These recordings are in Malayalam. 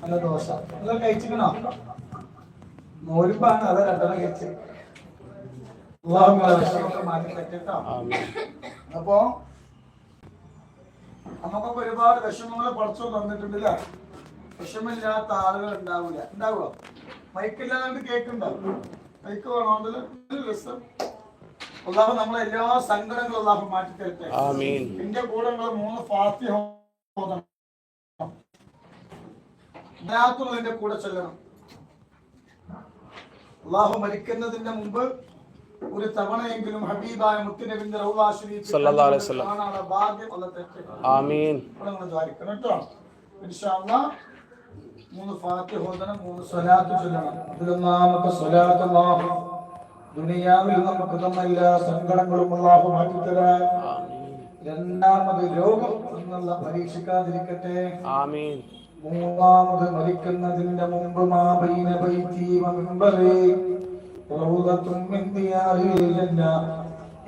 നല്ല ദോശ. അതൊക്കെ കഴിച്ചിക്കണോ നോരുമ്പാണ് അത് രണ്ടെണ്ണം കഴിച്ച് മാറ്റി പറ്റിട്ടോ? അപ്പോ നമുക്കൊക്കെ ഒരുപാട് വിഷമങ്ങൾ പഠിച്ചു തന്നിട്ടുണ്ടല്ല? വിഷമില്ലാത്ത ആളുകൾ ഉണ്ടാവില്ല ഉണ്ടാവുക മൈക്കില്ലാണ്ട് കേക്കുണ്ടാവും മൈക്ക് വേണോണ്ടല്ലോ രസം. അള്ളാഹു നമ്മളെ എല്ലാ സങ്കടങ്ങളും അള്ളാഹു മാറ്റി തരട്ടെ എന്റെ കൂടെ മൂന്ന് ഫാത്തിഹ ഓതണം ഇതിനകത്തുള്ളതിന്റെ കൂടെ ചെല്ലണം. അള്ളാഹു മരിക്കുന്നതിന്റെ മുമ്പ് ഒരു തവണയെങ്കിലും ഹബീബായ മുത്തുനബിന്റെ. കാണാനുള്ള ഭാഗ്യം ദ്വാരിക്കണം കേട്ടോ. മൂന്ന് ഫാത്തിഹ ഓതണം മൂന്ന് സ്വലാത്ത് ചൊല്ലണം. ഇതിലൊന്നാമത്തെ സ്വലാത്ത് അല്ലാഹു ദുനിയാവിൽ നമുക്ക് തന്ന എല്ലാ സങ്കടങ്ങളും മാറ്റിത്തരാൻ രണ്ടാമത് രോഗം എന്നുള്ള പരീക്ഷിക്കാതിരിക്കട്ടെ. ആമീൻ. മൂന്നാമത് മരിക്കുന്നതിന്റെ മുമ്പ് മാബൈന ബൈത്തി വമിമ്പറേ റൗദത്തും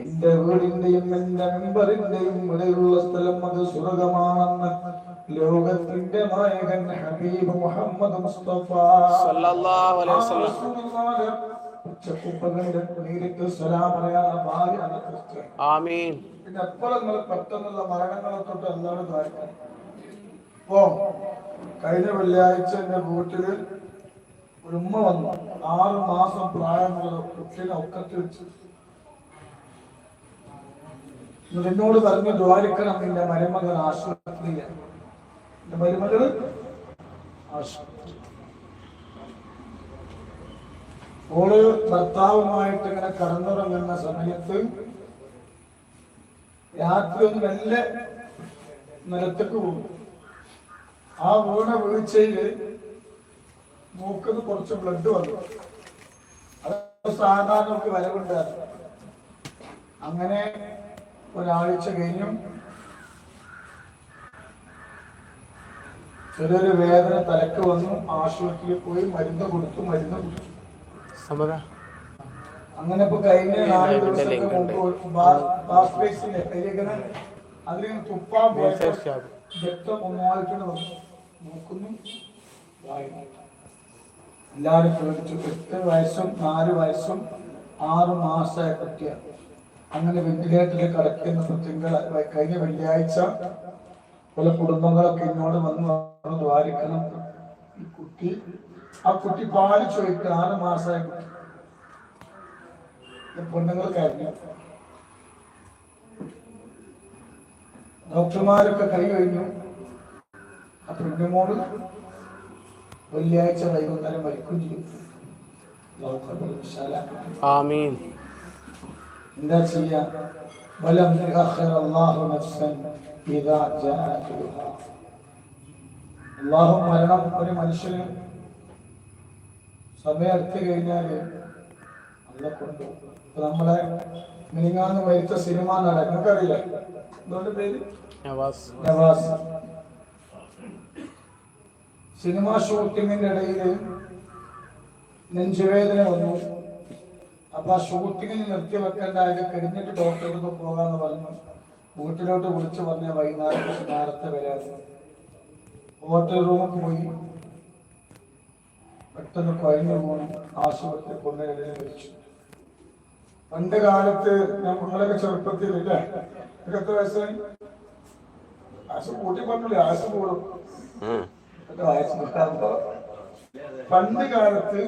എന്റെ വീടിന്റെയും എന്റെ മെമ്പറിന്റെയും ഇടയിലുള്ള സ്ഥലം അത് സ്വർഗമാണെന്ന് ലോകത്തിന്റെ നായകൻ ഹബീബ് മുഹമ്മദ് മുസ്തഫ. പെട്ടെന്നുള്ള മരണങ്ങളെ തൊട്ട് എല്ലാവരും ദ്വാരിക്കണം. ഓ കഴിഞ്ഞ വെള്ളിയാഴ്ച എന്റെ വീട്ടിൽ ഒരു ഉമ്മ വന്നു. ആറ് മാസം പ്രായമുള്ള കുട്ടീനെ ഒക്കത്ത് വെച്ച്. നിന്നോട് പറഞ്ഞു ദ്വാരിക്കണം നിന്റെ മരുമകൾ ആശുപത്രിയില്ല എന്റെ മരുമകൾ ഓൾ ഭർത്താവുമായിട്ട് ഇങ്ങനെ കടന്നുറങ്ങുന്ന സമയത്ത് രാത്രി ഒന്ന് മെല്ലെ നിലത്തേക്ക് പോകും ആ വീണ വീഴ്ചയിൽ മൂക്കിന്ന് കുറച്ച് ബ്ലഡ് വന്നു. അത് സാധാരണക്ക് വരവുണ്ടായിരുന്നു അങ്ങനെ ഒരാഴ്ച കഴിഞ്ഞു ചെറിയൊരു വേദന തലക്ക് വന്നു ആശുപത്രിയിൽ പോയി മരുന്ന് കൊടുത്തു മരുന്ന് കുടിച്ചു. അങ്ങനെ ഇപ്പൊ കഴിഞ്ഞ നാല് ദിവസത്തിന് മുമ്പ് അതിൽ തുപ്പാൻ രക്തം ഒന്നായിട്ടുണ്ട് വന്നു. നോക്കുന്നു. എല്ലാവരും പ്രകടിച്ചു എട്ട് വയസ്സും നാല് വയസ്സും ആറ് മാസമായ കുട്ടിയാണ് അങ്ങനെ വെന്റിലേറ്ററിൽ കിടക്കുന്ന തിങ്കൾ കഴിഞ്ഞ വെള്ളിയാഴ്ച പല കുടുംബങ്ങളൊക്കെ എന്നോട് വന്ന് ദ്വാരിക്കണം. ഈ കുട്ടി ആ കുട്ടി പാൽ ചോദിക്കുക ആറ് മാസമായ കുട്ടി. പെണ്ണുങ്ങൾ കരഞ്ഞു ഡോക്ടർമാരൊക്കെ കൈ കഴിഞ്ഞു. ആ പെണ്ണുമോൾ വെള്ളിയാഴ്ച വൈകുന്നേരം മരിക്കുകയും ചെയ്യും എന്താ ചെയ്യാ? വലം യുഅഖിർ അല്ലാഹു നഫ്സൻ ഇദാ ജാഅ അജലുഹാ. അല്ലാഹു മരണം ഒരു മനുഷ്യന് സമയം കഴിഞ്ഞാൽ അല്ല ഇപ്പൊ നമ്മളെ മിനിങ്ങാന്ന് മരിച്ച സിനിമ നടൻ നിങ്ങൾക്കറിയില്ല എന്തുകൊണ്ട് പേര്? നവാസ്. നവാസ്. സിനിമ ഷൂട്ടിങ്ങിന്റെ ഇടയിൽ നെഞ്ചുവേദന വന്നു. അപ്പൊ ആ ഷൂട്ടിങ്ങിന് നിർത്തി വെക്കേണ്ടായത് കഴിഞ്ഞിട്ട് ഡോക്ടറെടുത്ത് പോകാന്ന് പറഞ്ഞു. വീട്ടിലോട്ട് വിളിച്ചു പറഞ്ഞ വൈകുന്നേരം നേരത്തെ വരാതെ ഹോട്ടൽ റൂമിൽ പോയി. പെട്ടെന്ന് കഴിഞ്ഞു പോകണം ആശുപത്രി കൊണ്ടുവരുന്ന മരിച്ചു പണ്ട് കാലത്ത് നമ്മളൊക്കെ ചെറുപ്പത്തിൽ ഇല്ലേ? എത്ര വയസ്സായി? ആശു കൂട്ടി പറഞ്ഞില്ലേ ആശു കൂടും? പണ്ട് കാലത്ത്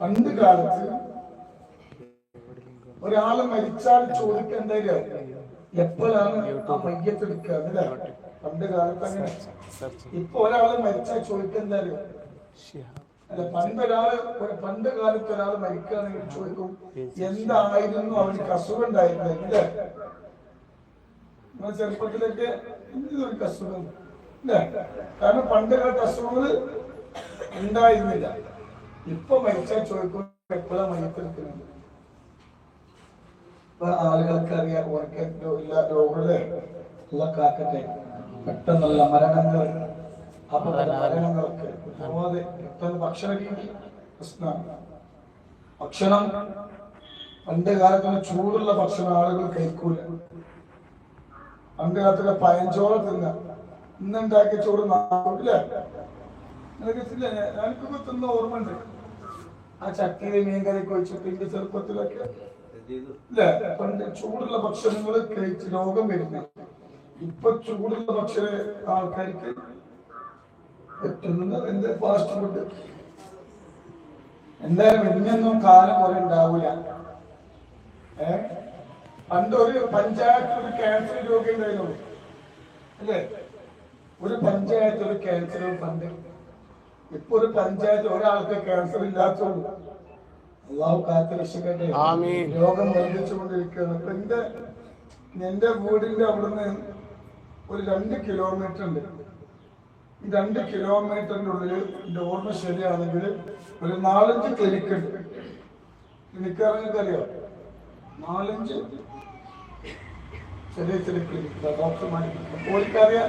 പണ്ട് കാലത്ത് ഒരാൾ മരിച്ചാൽ ചോദിക്കേണ്ടത് എപ്പോഴാണ് ആ മയ്യത്തെടുക്കുക അല്ലേ പണ്ട് കാലത്ത് അങ്ങനെ. ഇപ്പൊ ഒരാൾ മരിച്ചാൽ ചോദിക്കേണ്ടത് അല്ല പണ്ട് ഒരാൾ പണ്ട് കാലത്ത് ഒരാൾ മരിക്കുകയാണെങ്കിൽ ചോദിക്കും എന്തായിരുന്നു ഉണ്ടായിരുന്നത് അല്ലേ? നമ്മുടെ ചെറുപ്പത്തിലൊക്കെ എന്തൊരു അസുഖം? അല്ലേ കാരണം പണ്ട് അസുഖങ്ങൾ ഉണ്ടായിരുന്നില്ല. ഇപ്പൊ മരിച്ചാൽ ചോദിക്കും എപ്പോഴാണ് മയ്യത്തെടുക്കുന്നത് ഇപ്പൊ ആളുകൾക്ക് അറിയാം ഓർക്ക് ഇല്ല രോഗങ്ങളെ ഉള്ള കാക്കട്ടെ പെട്ടെന്നുള്ള മരണങ്ങൾ. അപ്പൊ മരണങ്ങൾക്ക് പെട്ടെന്ന് ഭക്ഷണ രീതി പ്രശ്നമാണ്. ഭക്ഷണം പണ്ട് കാലത്ത് ചൂടുള്ള ഭക്ഷണം ആളുകൾ കഴിക്കൂല. പണ്ട് കാലത്തൊക്കെ പയഞ്ചോറ് തിന്ന. ഇന്നുണ്ടാക്കിയ ചോറ് നാട്ടിലെ നിനക്കില്ല എനിക്കൊക്കെ ഓർമ്മ ഉണ്ട് ആ ചക്കയിലെ മീൻ കറി കഴിച്ചിട്ട് എന്റെ ചെറുപ്പത്തിലൊക്കെ പണ്ട് ചൂടുള്ള ഭക്ഷണങ്ങൾ കഴിച്ച് രോഗം വരുന്നു. ഇപ്പൊ ചൂടുള്ള ഭക്ഷണ ആൾക്കാർക്ക് പറ്റുന്നത് എന്റെ ഫാസ്റ്റ് ഫുഡ് എന്തായാലും ഇന്നൊന്നും കാലം കുറെ ഉണ്ടാവൂല. ഏ? പണ്ട് ഒരു ഒരു ക്യാൻസർ രോഗി ഉണ്ടായിരുന്നു. അല്ലേ? ഒരു പഞ്ചായത്ത് ഒരു ക്യാൻസർ ഫണ്ട് ഇപ്പൊ ഒരു പഞ്ചായത്ത് ഒരാൾക്ക് ക്യാൻസർ ഇല്ലാത്തുള്ളൂ അള്ളാഹു. രോഗം വർദ്ധിച്ചുകൊണ്ടിരിക്കുകയാണ്. ഇപ്പൊ എന്റെ എന്റെ വീടിന്റെ അവിടുന്ന് ഒരു രണ്ട് കിലോമീറ്റർ ഉണ്ട്. ഈ രണ്ട് കിലോമീറ്ററിന്റെ ഉള്ളിൽ എന്റെ ഓർമ്മ ശരിയാണെങ്കിൽ ഒരു നാലഞ്ച് ക്ലിനിക്ക് ഉണ്ട്. അറിയോ നാലഞ്ച് ചെറിയ ചെറിയ ക്ലിനിക്ക് ഡോക്ടർമാർ ഓർക്കറിയാം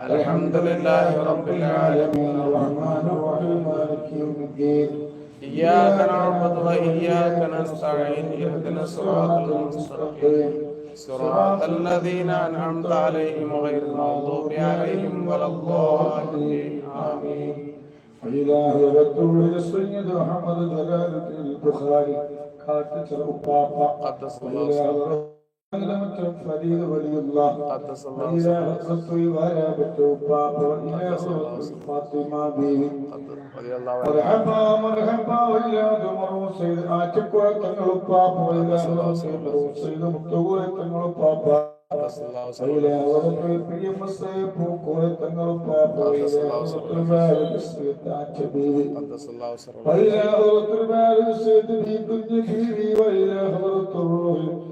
الحمد لله رب العالمين الرحمن الرحيم مالك يوم الدين. إياك نعبد وإياك نستعين اهدنا الصراط المستقيم. صراط الذين أنعمت عليهم غير المغضوب عليهم ولا الضالين. آمين. إله رسول السيد محمد جلال الدين البخاري كاتب الأبابا قدس الله سره إله فريد ولي الله قدس الله إلى سره رسول ولا بابا وإلى فاطمة بيبي رضي الله عنه مرحبا مرحبا وإلى دمر سيد آتك وتنغل بابا وإلى سيد مكتوب وتنغل بابا قدس الله سره وإلى ورد في مسيب وتنغل بابا وإلى رسول سيد آتك بيبي قدس الله سره وإلى حضرة المال السيد في كل بيبي وإلى حضرة الروح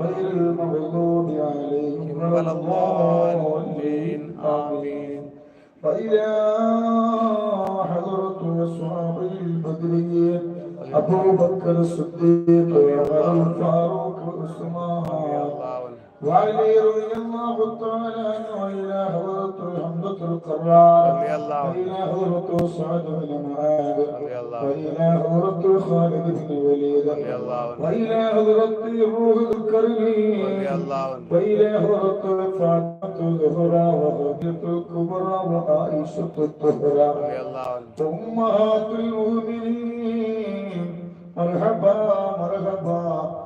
غير المغضوب عليهم ولا الضالين. آمين وإلى حضرة أصحاب البدريين أبو بكر الصديق وعمر الفاروق وعثمان وعلي رضي الله تعالى عنه إله ورط الحمد القرار وإله ورط سعد بن معاذ وإله ورط خالد بن وليد وإله ورط الروح الكريم وإله ورط فاطمة الزهرى وخديجة الكبرى وعائشة الطهرى أمهات المؤمنين مرحبا مرحبا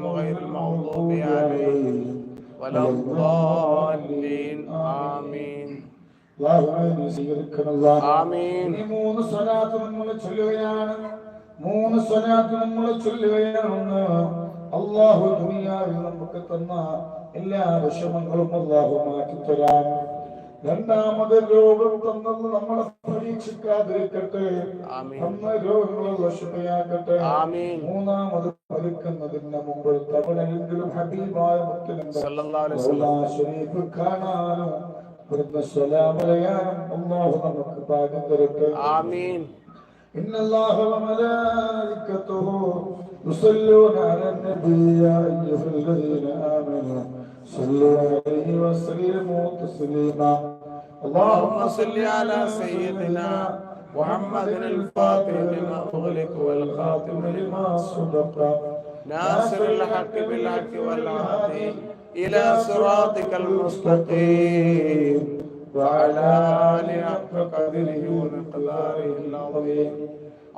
غير المغضوب عليهم ولا الضالين آمين അള്ളാഹുവേ നീ സ്വീകരിക്കണമല്ലോ. ആമീൻ. ഇനി മൂന്ന് സ്വലാത്ത് നമ്മൾ ചൊല്ലുകയാണ് മൂന്ന് സ്വലാത്ത് നമ്മൾ ചൊല്ലുകയാണെന്ന് അള്ളാഹു ദുനിയാവിൽ നമുക്ക് തന്ന എല്ലാ വിഷമങ്ങളും അള്ളാഹു മാറ്റിത്തരാൻ രണ്ടാമത് രോഗം തന്നെന്ന് നമ്മളെ പരീക്ഷിക്കാതിരിക്കട്ടെ. അന്ന് രോഗങ്ങളെ വശമയാകട്ടെ. മൂന്നാമത് പഠിക്കുന്നതിന് മുമ്പ് തവണയെങ്കിലും ഹബീബായ മുത്തലം കാണാനും അള്ളാഹു നമുക്ക് പാകം തരട്ടെ. ആമീൻ. إن الله وملائكته يصلون على النبي يا أيها الذين آمنوا صلوا عليه وسلموا تسليما. اللهم صل على سيدنا محمد الفاتح لما أغلق والخاتم لما صدق ناصر الحق بالحق والهادي إلى صراطك المستقيم. وعلى آله حق قدره ومقداره العظيم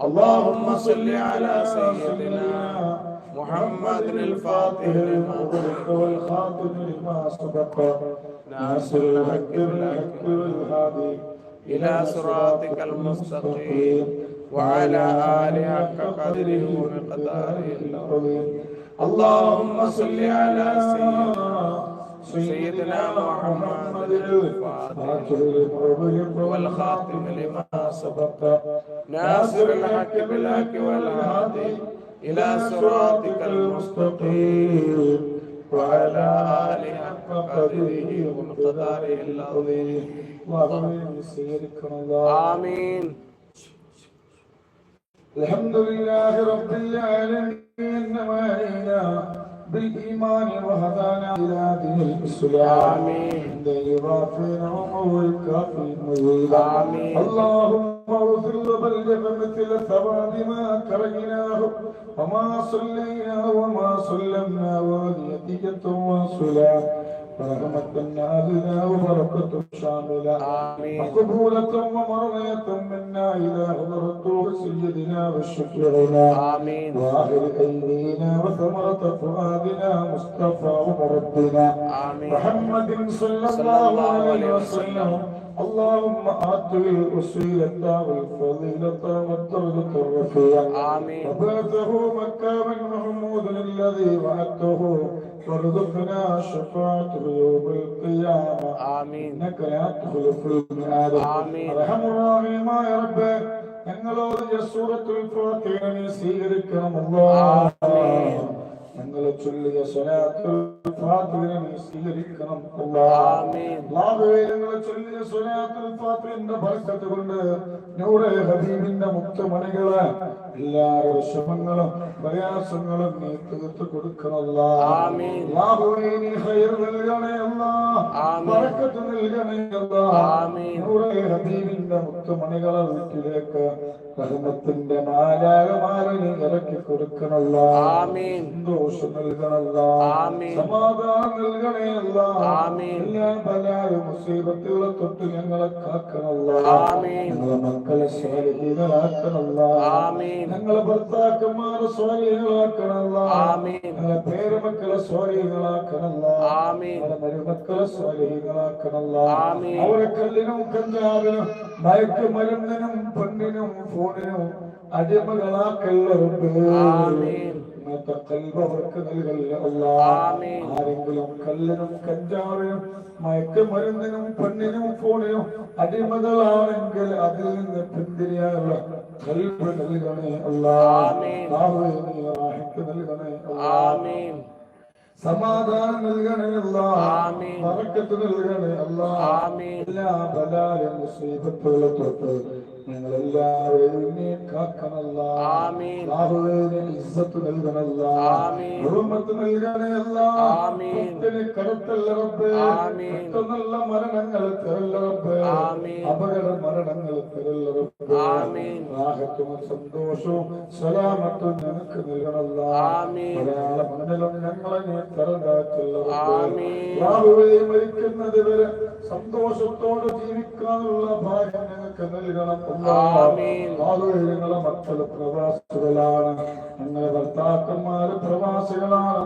اللهم صل على سيدنا محمد الفاتح لما أغلق والخاتم لما سبق ناصر الحق بالحق والهادي إلى صراطك المستقيم وعلى آله حق قدره ومقداره العظيم اللهم صل على سيدنا سيدنا محمد الفاتح والخاتم لما سبق. ناصر الحق بالحق والهادي إلى صراطك المستقيم. وعلى آله حق قدره ومقداره العظيم. آمين. الحمد لله رب العالمين. وعلينا بالإيمان وهدانا إلى دين الإسلام آمين ضيفاتنا ومولكافي مزيدا آمين. اللهم اغفر وبلغ مثل ثواب ما كرهناه وما صلينا وما سلمنا ونتيجة وصلا ورحمة نازلة وبركة شاملة آمين. مقبولة ومرضية منا إلى حضرة سيدنا وشفيعنا. وآخر أيدينا وثمرة فؤادنا مصطفى ومربنا. محمد صلى الله عليه وسلم. اللهم آته الوسيلة والفضيلة والدرجة الرفيعة آمين. وبعثه مكاما محمودا الذي وعدته وارزقنا شفاعته يوم القيامة آمين إنك لا تخلف الميعاد آمين. أرحم الراحمين يا رب ഞങ്ങളോട് സൂറത്തുൽ ഫാത്തിഹ നീ സ്വീകരിക്കണം അല്ലാഹ് ആമീൻ. ചൊല്ലിയ സ്വലാത്തുൽ ഫാത്തിഹ നീ സ്വീകരിക്കണം അല്ലാഹ് ആമീൻ. അല്ലാഹുവേ ഞങ്ങൾ ചൊല്ലിയ സ്വലാത്തുൽ ബർക്കത്ത് കൊണ്ട് നൂറെ ഹബീബിന്റെ മുത്തുമണികൾ എല്ലാ വിഷമങ്ങളും പ്രയാസങ്ങളും നീ തീർത്ത് കൊടുക്കണം അല്ലാഹ് ആമീൻ. അല്ലാഹുവേ നീ ഖൈർ നൽകണേ ആമീൻ. ബർക്കത്ത് നൽകണേ അല്ലാഹ് നൂറെ ഹബീബിന്റെ മുക്തമണികളെ വീട്ടിലേക്ക് റഹ്മത്തിന്റെ മാലാകമാലിനി ഇറക്കി കൊടുക്കണല്ല സന്തോഷം നൽകണല്ല. സമാധാനം നൽകണേയല്ല. എല്ലാ ബലായ മുസീബത്തുകളെ തൊട്ട് ഞങ്ങളെ കാക്കണല്ല. ഞങ്ങളെ മക്കളെ സ്വാലിഹീകളാക്കണല്ല ആമീൻ. ഞങ്ങളെ ഭർത്താക്കന്മാരെ സ്വാലിഹീകളാക്കണല്ല ആമീൻ. ഞങ്ങളെ പേരമക്കളെ സ്വാലിഹീകളാക്കണല്ല ആമീൻ. ഞങ്ങളെ മരുമക്കളെ സ്വാലിഹീകളാക്കണല്ല ആമീൻ. അവരെ കല്ലിനും കഞ്ചാവിനും മയക്കുമരുന്നിനും പെണ്ണിനും ഫോണിനും അടിമകളാക്കല്ലറുണ്ട് ആമീൻ. ഇന്നത്തെ കൽബ് അവർക്ക് നൽകല്ല. ആരെങ്കിലും കല്ലിനും കഞ്ചാവിനും മയക്കുമരുന്നിനും പെണ്ണിനും ഫോണിനും അടിമകളാണെങ്കിൽ അതിൽ നിന്ന് പിന്തിരിയാനുള്ള കൽബ് നൽകണേ അല്ലാ. ആമീൻ. നാവ് നീ റാഹത്ത് നൽകണേ അല്ലാ. സമാധാനം നൽകണേ അല്ലാ. നൽകണേ അല്ലാ. എല്ലാ ബലാലും മുസീബത്തുകളെ തൊട്ട് ഇസ്സത്ത് നൽകണല്ല ആമീൻ. ഹുർമത്ത് നൽകണയല്ല കടത്തല്ല റബ്ബേ. പെട്ടെന്നുള്ള മരണങ്ങൾ തരല്ല റബ്ബേ. അപകട മരണങ്ങൾ തരല്ല റബ്ബേ ആമീൻ. റാഹത്തും സന്തോഷവും സലാമത്തും ഞങ്ങൾക്ക് നൽകണല്ല. മലയാള മണ്ണിലും ഞങ്ങളെ നീ തരണ്ടാക്കല്ല. യാഹുവേ മരിക്കുന്നത് വരെ സന്തോഷത്തോടെ ജീവിക്കാനുള്ള ഭാഗ്യം ഞങ്ങൾക്ക് നൽകണം ഞങ്ങളെ മക്കൾ പ്രവാസികളാണ്. ഞങ്ങളെ ഭർത്താക്കന്മാര് പ്രവാസികളാണ്.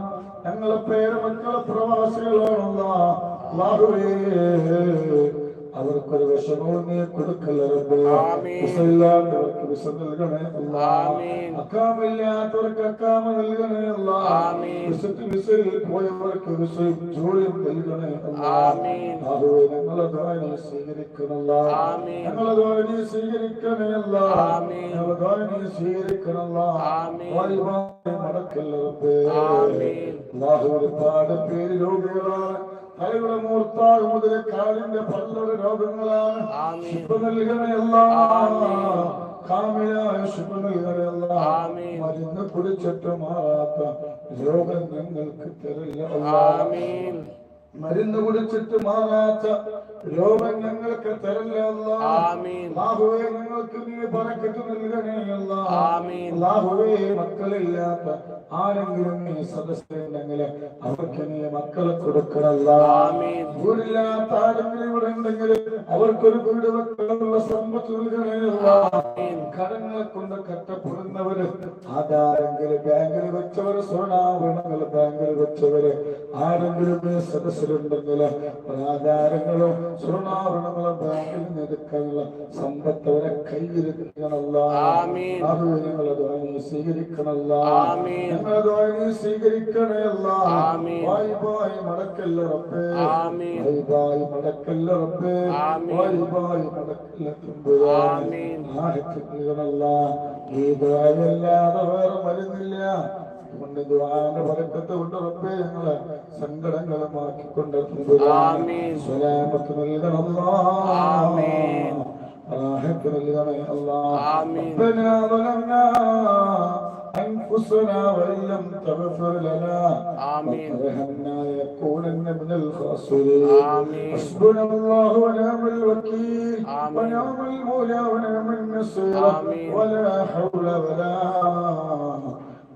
ഞങ്ങളെ പേരമക്കളെ പ്രവാസികളാണല്ല. അവർക്കൊരു വിഷമവും നീ കൊടുക്കല്ല നൽകണേ അല്ലാ. അക്കാമില്ലാത്തവർക്ക് അക്കാമ നൽകണേ അല്ലാ. ആമീൻ. വിശുദ്ധ വിസയിൽ പോയവർക്ക് ജോലിയും നൽകണേ അല്ലാ. സ്വീകരിക്കണല്ല സ്വീകരിക്കണല്ല മടക്കല്ല റബ്ബേ. ഒരുപാട് പേര് രോഗികളാണ്. തലയുടെ മൂർത്താക് മുതൽ കാലിന്റെ പല്ലൊരു രോഗങ്ങളാണ്. ശിപ്പ നൽകണയല്ല. കാമിലായ ശിപ്പ നൽകണയല്ല. മരുന്ന് കുടിച്ചിട്ട് മാറാത്ത രോഗം ഞങ്ങൾക്ക് തരില്ല മരുന്ന് കുടിച്ചിട്ട് മാറാത്ത രോഗം ഞങ്ങൾക്ക് തരല്ല അല്ലാ. ആമീൻ. അല്ലാഹുവേ ഞങ്ങൾക്ക് നീ ബറക്കത്ത് നൽകണേ. അല്ലാഹുവേ മക്കളില്ലാത്ത ആരെങ്കിലും ഈ സദസ്സിലുണ്ടെങ്കിൽ അവർക്ക് നീ മക്കളെ കൊടുക്കണല്ല ആമീൻ. വീടില്ലാത്ത ആരെങ്കിലും ഇവിടെ ഉണ്ടെങ്കിൽ അവർക്കൊരു വീട് വെക്കാനുള്ള സമ്പത്ത് കരങ്ങളെ കടങ്ങളെ കൊണ്ട് കട്ടപ്പെടുന്നവര് അതാരെങ്കിലും ബാങ്കിൽ വെച്ചവര് സ്വർണാഭരണങ്ങൾ ബാങ്കിൽ വെച്ചവര് ആരെങ്കിലും ഈ സദസ്സിലുണ്ടെങ്കിൽ ആധാരങ്ങളും സ്വർണാഭരണങ്ങളും ബാങ്കിൽ നിന്ന് എടുക്കാനുള്ള സമ്പത്ത് അവരെ കയ്യിലെത്തിക്കണല്ല. അത് നിങ്ങളത് വാങ്ങി സ്വീകരിക്കണല്ല ആമീൻ. ഞങ്ങളത് വാങ്ങി സ്വീകരിക്കണയല്ല ആമീൻ. വായി വായി മടക്കല്ല റബ്ബേ ആമീൻ. വായി വായി മടക്കല്ല റബ്ബേ ആമീൻ. വായി വായി മടക്കല്ല തുമ്പുരാനെ ആമീൻ. ആഹത്തിക്കണല്ല ഈ ദ്വാരല്ലാതെ വേറെ മരുന്നില്ല കൊണ്ട് ദ്വാന്റെ പറക്കത്ത് കൊണ്ട് റബ്ബേ ഞങ്ങളെ സങ്കടങ്ങളെ മാറ്റിക്കൊണ്ട് ആമീൻ. സ്വലാമത്ത് നൽകണല്ല ആമീൻ. راحة لغني الله آمين. ربنا ظلمنا أنفسنا وإن لم تغفر لنا آمين. وترحمنا لنكونن من الخاسرين آمين. حسبنا الله ونعم الوكيل آمين. ونعم المولى ونعم النصير آمين. ولا حول ولا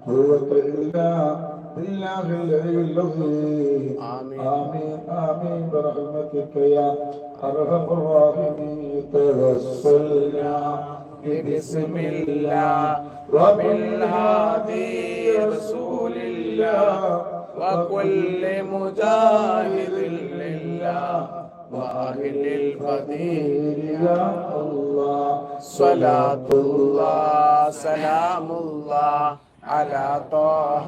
قوة إلا بالله العلي العظيم آمين. آمين آمين برحمتك يا أرحم الراحمين توسلنا بسم الله. وبالهادي رسول الله. وكل مجاهد لله. وأهل البديل يا الله. صلاة الله سلام الله على طه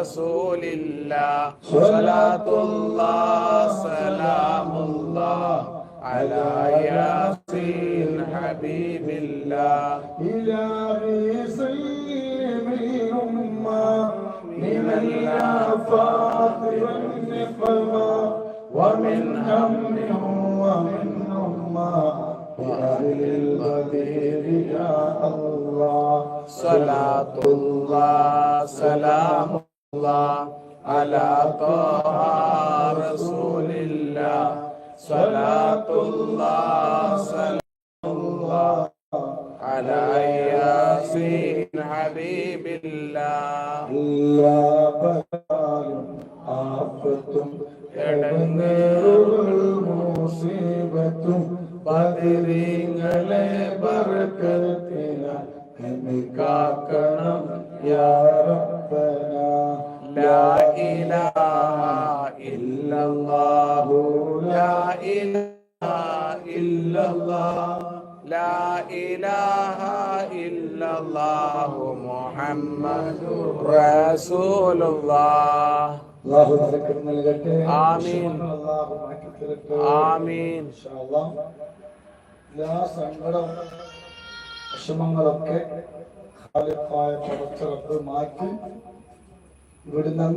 رسول الله. صلاة الله سلام الله على ياسين حبيب الله. إلهي سلم الأمة من الآفات والنقمة ومن هم ومن أمة بأهل البدير يا الله. صلاة الله سلام الله على طه رسول الله. صلاة എല്ലാ ബലാലും ആപത്തും കടന്നേറുകൾ മൂസീബത്തും പതിരീങ്ങളെ ബറക്കത്തിനാൽ എന്നെ കാക്കണം യാറപ്പന ലാ ഇലാഹ ഇല്ലല്ലാഹു. ലാ ഇലാഹ ഇല്ലല്ലാഹ. ഇല്ല ഇല്ലല്ലാഹു മുഹമ്മദുർ റസൂലുള്ളാഹ്. അല്ലാഹു തബറക് നൽകട്ടെ. ആമീൻ. അല്ലാഹു മാറ്റി തരട്ടെ. ആമീൻ. ഇൻഷാഅല്ലാഹ് എല്ലാ സങ്കടം വിഷമങ്ങളൊക്കെ ഖാലിഖായ പടച്ച റബ്ബ് മാറ്റി ഇവിടുന്ന്